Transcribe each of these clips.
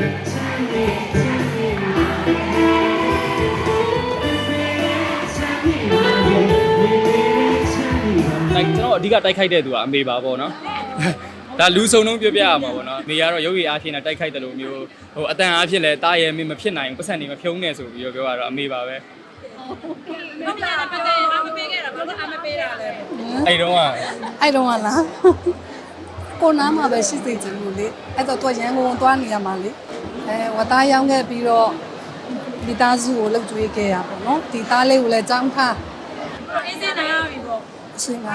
တိုက်ကျွန်တော်အဓိကတိုက်ခိုက်တဲ့သူကအမေပါပေါ့နော်ဒါလူစုံလုံးပြပြရမှာပေါ့နော်အမေကတော့ရုပ်ရည်အားဖြင့်နဲ့တိုက်ခိုက်တယ်လို့မျိုးဟိုအတန်အားဖြင့်လဲတားရဲမင်းမဖြစ်နိုင်ဘူးပတ်စံနေမဖြုံးနဲ့ဆိုပြီးတော့ပြောရတော့အမေပါပဲမမလည်းပတ်တယ်အမပေးခဲ့တာဘယ်လိုအမပေးတာလဲအဲ့တော့ကအဲ့တော့ကလားကိုနားမှာပဲရှိသေးချင်လို့လေအဲ့တော့သူကရန်ကုန်သွားနေရမှာလေ အဲဝတ်သားရောင်းခဲ့ပြီးတော့မိသားစုကိုလှုပ်ကြွေးခဲ့ရပါတော့ဒီသားလေးကိုလည်းကြောင်းထားအေးစင်းနာရပြီပေါ့အရှင်ပါ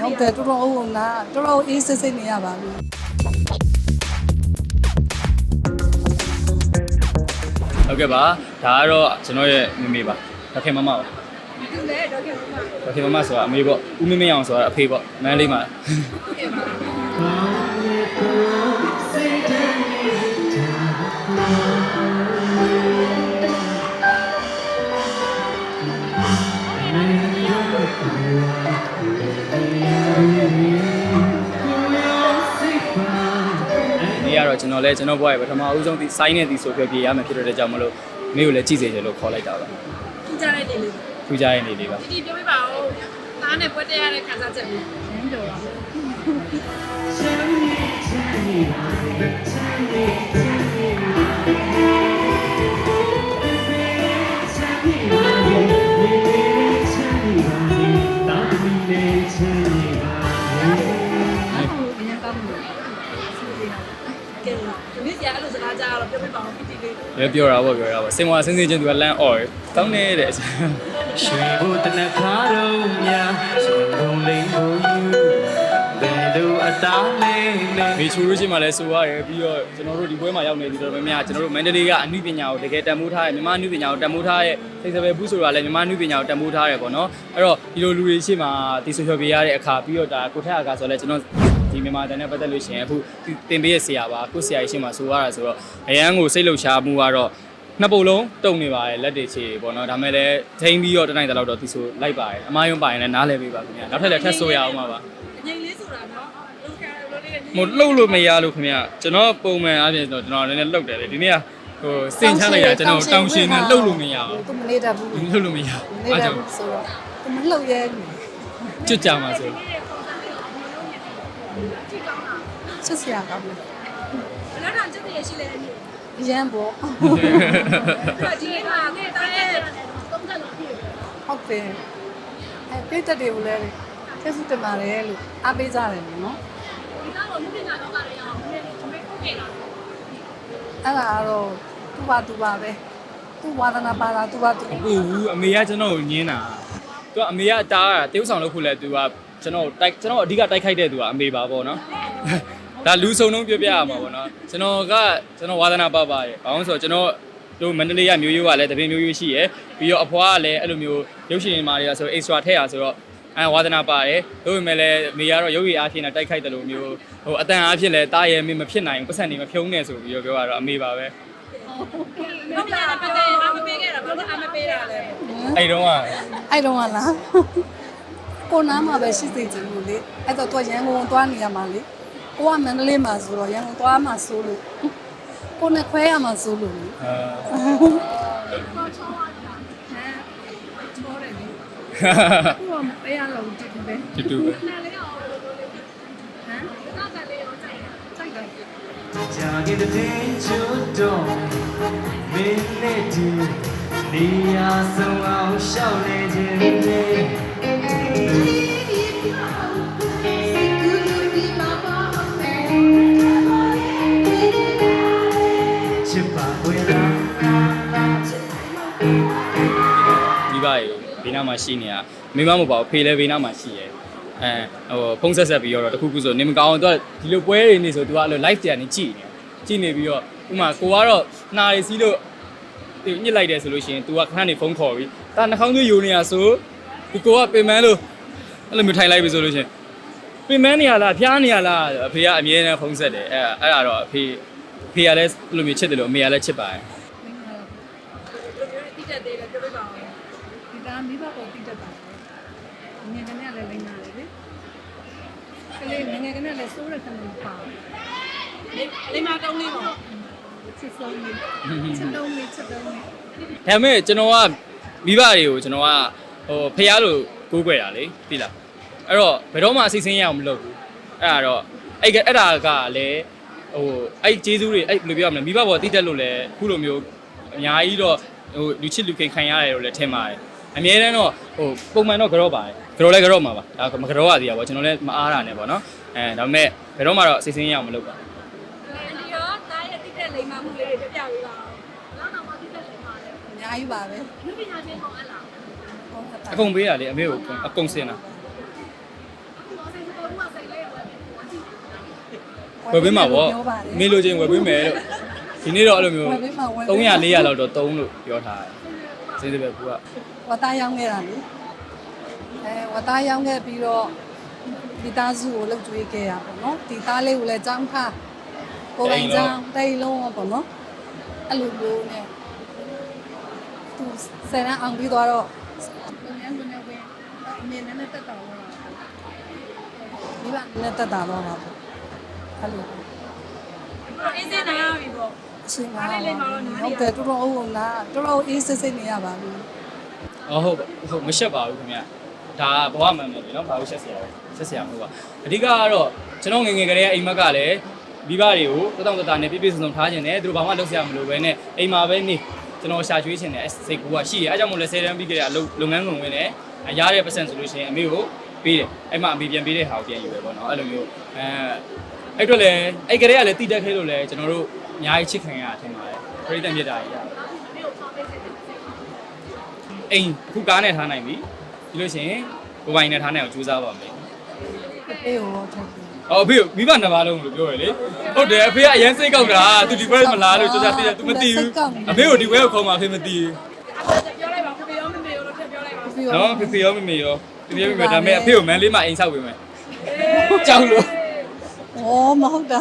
ဟုတ်တယ်တော်တော်အုံအုံနာတော်တော်အေးစစ်စစ်နေရပါပြီဟုတ်ကဲ့ပါဒါကတော့ကျွန်တော်ရဲ့မမေပါဒေါခင်မမပါသူလည်းတော့ခင်ဗျာဒေါခင်မမဆိုတာအမေပေါ့ဦးမင်းမင်းအောင်ဆိုတာအဖေပေါ့မန်းလေးမှာဒီက တော့ကျွန်တော်လည်းကျွန်တော်ဘွားရဲ့ပထမဦးဆုံးဒီစိုင်းနဲ့ဒီဆိုပြောပြရမယ်ဖြစ်တဲ့ကြောင့်မလို့မိကိုလည်းကြည့်စေချင်လို့ခေါ်လိုက်တာပါသူကြတဲ့နေလေးထူးခြားတဲ့နေလေးပါဒီဒီပြောပြပါဦးသားနဲ့ပွဲတက်ရတဲ့ခန်းစားချက်လေးရင်းတော်ပါအရင်ကောင်းလို့ ကဲဒီနေ့ဆရာအဲ့လိုစကားကြားတော့ပြောပြပါဦးပီတီလေးလည်းပြောတာပေါ့ပြောတာပေါ့စင်ဝါစင်းစင်းချင်းသူကလမ်းအော်တောင်းနေတဲ့ရွှေဘုတနခါတော့များစံကုန်လေးကိုယူဘယ်လိုအတားလေးနဲ့မေချူလို့ရှိမှလည်းဆိုရတယ်ပြီးတော့ကျွန်တော်တို့ဒီပွဲမှာရောက်နေပြီးတော့များများကျွန်တော်တို့မန္တလေးကအမှုပညာကိုတကယ်တန်ဖိုးထားရမြန်မာအမှုပညာကိုတန်ဖိုးထားရစိတ်စပယ်ဘူးဆိုတာလည်းမြန်မာအမှုပညာကိုတန်ဖိုးထားရပေါ့နော်အဲ့တော့ဒီလိုလူတွေရှိမှဒီဆိုရှယ်ပေးရတဲ့အခါပြီးတော့ဒါကိုထက်အခါဆိုလည်းကျွန်တော် ဒီမြန်မာတန်နဲ့ပတ်သက်လို့ရှိရင်အခုတင်ပေးရဆရာပါကိုဆရာကြီးရှိမှဆိုရတာဆိုတော့အရန်ကိုစိတ်လှုပ်ရှားမှုကတော့နှစ်ပုတ်လုံးတုံနေပါတယ်လက်တွေချေပေါ့နော်ဒါမဲ့လည်းထိန်းပြီးတော့တနိုင်တဲ့လောက်တော့ဒီဆိုလိုက်ပါတယ်အမားယုံပါရင်လည်းနားလည်ပေးပါခင်ဗျာနောက်ထပ်လည်းထပ်ဆိုရအောင်ပါပါငိမ့်လေးဆိုတာနော်လုံခံလို့လေးမလှုပ်လို့မရလို့ခင်ဗျကျွန်တော်ပုံမှန်အားဖြင့်ဆိုတော့ကျွန်တော်လည်းလှုပ်တယ်လေဒီနေ့ကဟိုစင်ချမ်းလိုက်တာကျွန်တော်တောင်းရှင်နဲ့လှုပ်လို့မရဘူးသူမနေတတ်ဘူးလှုပ်လို့မရနေဘူးအားတတ်ကြောင့်ဘူးဆိုတော့သူမလှုပ်ရဲဘူးကြွကြမှာဆို ချစ်စရာကောင်းတယ်ဘယ်တော့ချက်တည်းရှိလဲအဲ့ဒီအရန်ပေါ့ဒီနေ့မှာတဲ့တားရဲ့30လောက်ပြည့်ဟုတ်တယ်အဲပြည့်တက်တွေကိုလည်းကျေးဇူးတင်ပါတယ်လို့အားပေးကြတယ်နော်ဒီကတော့လူပညာတော့ကလည်းအောင်ဒီနေ့ဒီနေ့ကိုခဲ့တာအဲ့ဒါကတော့သူ့ပါသူ့ပါပဲသူ့ဝါသနာပါတာသူ့ပါသူ့ဟိုဘူးအမေကကျွန်တော်ကိုညင်းတာသူကအမေကတားတာတေးဥဆောင်လို့ခုလဲသူက ကျွန်တော်တိုက်ကျွန်တော်အဓိကတိုက်ခိုက်တဲ့သူကအမေပါပေါ့နော်ဒါလူစုံလုံးပြပြရမှာပေါ့နော်ကျွန်တော်ကကျွန်တော်ဝါသနာပါပါရဲ့ဘာလို့ဆိုတော့ကျွန်တော်တို့မန္တလေးကမျိုးရိုးကလည်းတပင်းမျိုးရိုးရှိရယ်ပြီးတော့အဖွားကလည်းအဲ့လိုမျိုးရုပ်ရှင်မာတွေကဆို extra ထည့်ရဆိုတော့အဲဝါသနာပါတယ်ဒါပေမဲ့လည်းမေကတော့ရုပ်ရည်အားဖြင့်နဲ့တိုက်ခိုက်တယ်လို့မျိုးဟိုအတန်အားဖြင့်လည်းတားရဲမင်းမဖြစ်နိုင်ဘူးပတ်စံနေမဖြုံးနဲ့ဆိုပြီးတော့ပြောရတော့အမေပါပဲမမလည်းပတ်တယ်အမပေးခဲ့တာဘယ်လိုအမပေးတာလဲအဲ့တော့ကအဲ့တော့ကလား ကိုနားမှာပဲရှိသေးချင်လို့လေအဲ့တော့သူကရန်ကုန်သွားနေရမှာလေကိုကမန္တလေးမှာဆိုတော့ရန်ကုန်သွားမှာဆိုလို့ကိုနဲ့ခွဲရမှာဆိုလို့လေအာခုကပေးရလို့တူတူပဲတူတူပဲကြာခဲ့တဲ့ချိုးတော့မင်းနဲ့တူနေရာဆုံးအောင်ရှောက်နေခြင်းနဲ့ ဘေးနားမှာရှိနေတာမိမမဟုတ်ပါဘူးဖေလည်းဘေးနားမှာရှိရဲအဲဟိုဖုန်းဆက်ဆက်ပြီးတော့တခုခုဆိုနေမကောင်းတော့ဒီလိုပွဲတွေနေဆိုသူကအဲ့လို live တရားနေကြည့်နေကြည့်နေပြီးတော့ဥမာကိုကတော့နှာရည်စီးလို့ဒီညစ်လိုက်တယ်ဆိုလို့ရှိရင် तू ကခဏနေဖုန်းခေါ်ပြီးဒါနှာခေါင်းသွေးယိုနေတာဆိုဒီကိုကပင်မန်းလို့အဲ့လိုမျိုးထိုင်လိုက်ပြီဆိုလို့ရှိရင်ပင်မန်းနေရလားဖျားနေရလားအဖေကအမြဲတမ်းဖုန်းဆက်တယ်အဲအဲ့ဒါတော့အဖေအဖေကလည်းအဲ့လိုမျိုးချစ်တယ်လို့အမေကလည်းချစ်ပါတယ် တိတက်သေးတယ်ပြောပြပါဦး ဒီသား မိဘပေါ်တိတက်တာငယ်ကလေးလည်းလိမ့်လာတယ်လေကလေးငယ်ကလေးလည်းစိုးရခဏပါလိမ္မာကောင်းလေးပေါ့လချစ်ဆုံးလေးချစ်လုံးလေးချစ်လုံးလေးဒါပေမဲ့ကျွန်တော်ကမိဘတွေကိုကျွန်တော်ကဟိုဖះလို့ကိုးကွယ်တာလေသိလားအဲ့တော့ဘယ်တော့မှအစိတ်ဆင်းရအောင်မလုပ်ဘူးအဲ့ဒါတော့အဲ့ကအဲ့ဒါကလည်းဟိုအဲ့ကျေးဇူးတွေအဲ့ဘယ်လိုပြောရမလဲမိဘဘောတိတက်လို့လည်းခုလိုမျိုးအများကြီးတော့ဟိုလူချစ်လူခင်ခံရတယ်လို့လည်းထင်ပါတယ် အများတန်းတော့ဟိုပုံမှန်တော့ကြော့ပါတယ်ကြော့လဲကြော့မှာပါဒါမကြော့ရသေးတာပေါ့ကျွန်တော်လည်းမအားတာနဲ့ပေါ့နော်အဲဒါပေမဲ့ဘယ်တော့မှတော့အစိတ်ဆင်းရအောင်မလုပ်ပါဘူးဒီရောတားရဲ့တိတဲ့လိမ်မာမှုလေးတွေပြပြပေးပါဦးလောက်တော့မှတိတဲ့လိမ်မာတယ်အများကြီးပါပဲလူပညာရှင်ကောင်အလားအကုန်ပေးတာလေအမေကိုအကုန်စင်တာတော်စင်တော်ကစိတ်လေးဝယ်ပြီးဝယ်ပေးမှာပေါ့မင်းလိုချင်ဝယ်ပေးမယ်လို့ဒီနေ့တော့အဲ့လိုမျိုးဝယ်ပေးမှာဝယ်300 400လောက်တော့3လို့ပြောထားတယ်စေးစပဲကူက ဝတ်သားရောင်းခဲ့တာလေအဲဝတ်သားရောင်းခဲ့ပြီးတော့ဒီသားစုကိုလှုပ်ကြွေးခဲ့ရပါတော့ဒီသားလေးကိုလည်းចောင်းထားကိုယ်ပိုင်ចောင်းတိတ်လုံးပေါ့နော်အဲ့လိုမျိုးနဲ့သူဆယ်တန်းအောင်ပြီးသွားတော့ငန်းကနေဝင်အမြင်နဲ့တက်တော်လာမိဘနဲ့တက်တာတော့ပါပေါ့အဲ့လိုအေးစင်းနာရပြီပေါ့အချိန်ပါဟုတ်တယ်တော်တော်ဟုတ်လားတော်တော်အေးစစ်စစ်နေရပါဘူး အော်ဟုတ်ဟုတ်မရှက်ပါဘူးခင်ဗျဒါဘဝမှန်မယ်နော်ဘာလို့ရှက်စရာလဲရှက်စရာမဟုတ်ပါအဓိကကတော့ကျွန်တော်ငယ်ငယ်ကလေးအိမ်မက်ကလည်းမိဘတွေကိုတောတောင်တတာနဲ့ပြည့်ပြည့်စုံစုံထားခြင်းနဲ့သူတို့ဘာမှလုပ်စရာမလိုပဲနဲ့အိမ်မှာပဲနေကျွန်တော်ရှာကျွေးခြင်းနဲ့စိတ်ကူကရှိတယ်အဲကြောင့်မို့လဲ10တန်းပြီးကြတဲ့အလုပ်လုပ်ငန်းကုန်ဝင်နဲ့ရတဲ့ပတ်စံဆိုလို့ရှိရင်အမေကိုပေးတယ်အဲ့မှာအမေပြန်ပေးတဲ့ဟာကိုပြန်ယူပဲပေါ့နော်အဲ့လိုမျိုးအဲအဲ့တော့လည်းအဲ့ကလေးကလည်းတိတက်ခဲလို့လဲကျွန်တော်တို့အများကြီးချစ်ခံရတာထင်ပါတယ်ပရိသတ်မြတ်တာကြီးရ အိမ်အခုကားနဲ့ထားနိုင်ပြီပြီးလို့ရှိရင်ကိုပိုင်နဲ့ထားနိုင်အောင်ကြိုးစားပါမယ် အေးဟောထုတ်တယ် အော်အဖေမိဘနှစ်ပါးလုံးလို့ပြောရလေဟုတ်တယ်အဖေကအရင်စိတ်ကောက်တာသူဒီဘက်မလားလို့ကြောက်ကြသိတယ် तू မသိဘူးအဖေကိုဒီဘက်ကိုခေါ်มาအဖေမသိဘူး ပြောလိုက်ပါဖေရောမမေရောလို့ထပ်ပြောလိုက်ပါ ပြီး နော်ဖေဖေရောမမေရောဖေဖေရောမမေဒါပေမဲ့အဖေကိုမန်းလေးမှအိမ်ဆောက်ပေးမယ်ကြောက်လို့ ဩမဟုတ်တာ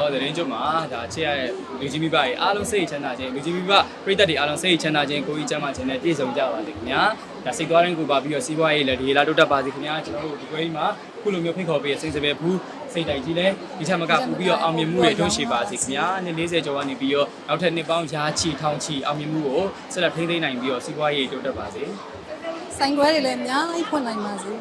ဟောသတင်းကြုံမှာဒါချစ်ရတဲ့လူကြီးမိဘတွေအားလုံးစိတ်ချမ်းသာခြင်းလူကြီးမိဘပြည်သက်တွေအားလုံးစိတ်ချမ်းသာခြင်းကိုကြီးချမ်းသာခြင်းနဲ့ပြည့်စုံကြပါစေခင်ဗျာဒါစိတ်သွားရင်ကိုပါပြီးတော့စီးပွားရေးလည်းဒီလာတိုးတက်ပါစေခင်ဗျာကျွန်တော်တို့ဒီကွေးမှာခုလိုမျိုးဖိတ်ခေါ်ပေးစိတ်စပယ်ဘူးစိတ်တိုက်ကြီးလဲဒီချက်မကပူပြီးတော့အောင်မြင်မှုတွေတွန်းရှိပါစေခင်ဗျာနှစ်40ကျော်ကနေပြီးတော့နောက်ထပ်နှစ်ပေါင်းရာချီထောင်ချီအောင်မြင်မှုကိုဆက်လက်ထိန်းသိမ်းနိုင်ပြီးတော့စီးပွားရေးတိုးတက်ပါစေ ဆိုင်ခွဲတွေလည်းအများကြီးဖွင့်နိုင်ပါစေ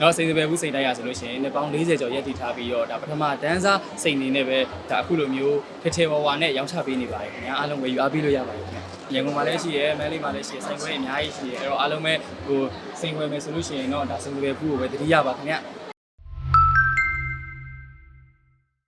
တော့စိတ်စပယ်ဘူးစိတ်တိုက်ရဆိုလို့ရှိရင်နှစ်ပေါင်း40ကျော်ရက်တည်ထားပြီးတော့ဒါပထမတန်းစားစိတ်နေနဲ့ပဲဒါအခုလိုမျိုးထထဲဝါဝါနဲ့ရောင်းချပေးနေပါတယ်ခင်ဗျာအားလုံးဝယ်ယူအားပေးလို့ရပါတယ်ခင်ဗျာရန်ကုန်မှာလည်းရှိရဲမန္တလေးမှာလည်းရှိရဲဆိုင်ခွဲအများကြီးရှိရဲအဲ့တော့အားလုံးပဲဟိုစိတ်ဝယ်မယ်ဆိုလို့ရှိရင်တော့ဒါစိတ်စပယ်ဘူးကိုပဲတတိယပါခင်ဗျာ